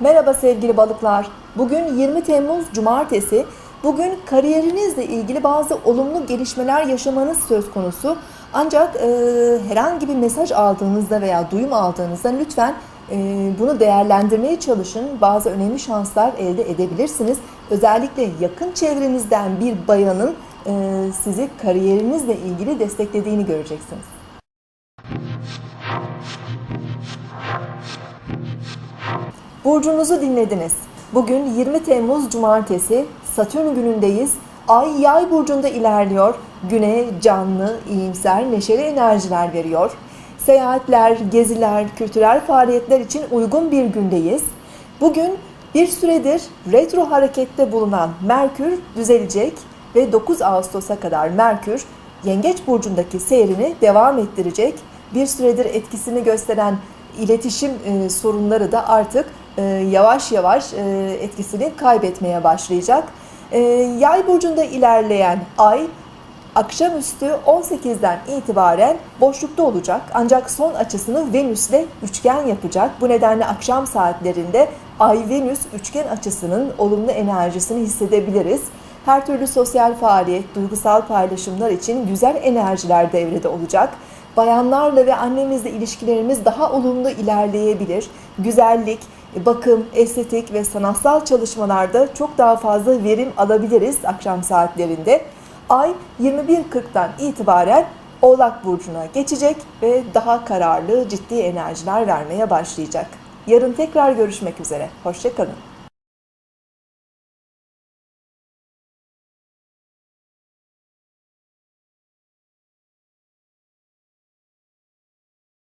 Merhaba sevgili balıklar. Bugün 20 Temmuz Cumartesi. Bugün kariyerinizle ilgili bazı olumlu gelişmeler yaşamanız söz konusu. Ancak e, herhangi bir mesaj aldığınızda veya duyum aldığınızda lütfen bunu değerlendirmeye çalışın. Bazı önemli şanslar elde edebilirsiniz. Özellikle yakın çevrenizden bir bayanın e, sizi kariyerinizle ilgili desteklediğini göreceksiniz. Burcunuzu dinlediniz. Bugün 20 Temmuz Cumartesi Satürn günündeyiz. Ay yay burcunda ilerliyor. Güne canlı, iyimser, neşeli enerjiler veriyor. Seyahatler, geziler, kültürel faaliyetler için uygun bir gündeyiz. Bugün bir süredir retro harekette bulunan Merkür düzelecek ve 9 Ağustos'a kadar Merkür Yengeç burcundaki seyrini devam ettirecek. Bir süredir etkisini gösteren iletişim e, sorunları da artık e, yavaş yavaş e, etkisini kaybetmeye başlayacak. E, Yay burcunda ilerleyen ay akşamüstü 18'den itibaren boşlukta olacak. Ancak son açısını Venüs'le üçgen yapacak. Bu nedenle akşam saatlerinde Ay-Venüs üçgen açısının olumlu enerjisini hissedebiliriz. Her türlü sosyal faaliyet, duygusal paylaşımlar için güzel enerjiler devrede olacak. Bayanlarla ve annemizle ilişkilerimiz daha olumlu ilerleyebilir. Güzellik, bakım, estetik ve sanatsal çalışmalarda çok daha fazla verim alabiliriz akşam saatlerinde. Ay 21.40'dan itibaren Oğlak Burcu'na geçecek ve daha kararlı, ciddi enerjiler vermeye başlayacak. Yarın tekrar görüşmek üzere. Hoşçakalın.